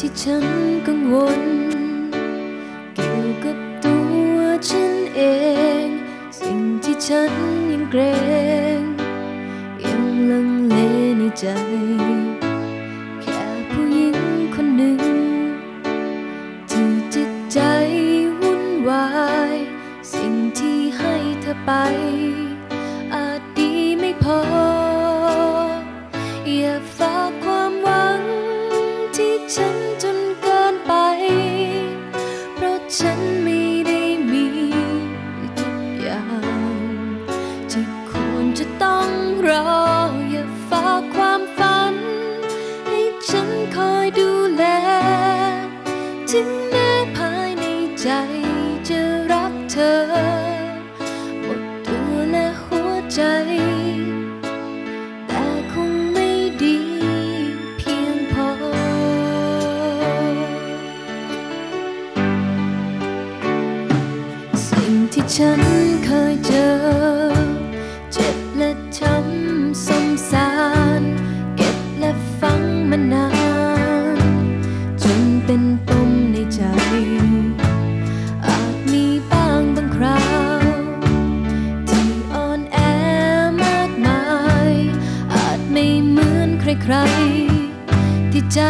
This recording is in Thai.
ที่ฉันกังวล เกี่ยวกับตัวฉันเอง สิ่งที่ฉันยังเกรง ยังลังเลในใจ แค่ผู้หญิงคนหนึ่ง ที่จิตใจวุ่นวาย สิ่งที่ให้เธอไป อาจดีไม่พอ อย่า ฉันไม่ได้มีทุกอย่าง ที่ควรจะต้องรอ อย่าฝากความฝัน ให้ฉันคอยดูแล ถึงแม้ภายในใจจะรักเธอ ที่ฉันเคยเจอ เจ็บและช้ำสมสาร เก็บและฟังมานาน จนเป็นปมในใจ อาจมีบ้างบางคราว ที่อ่อนแอมากมาย อาจไม่เหมือนใครๆ ที่ใจ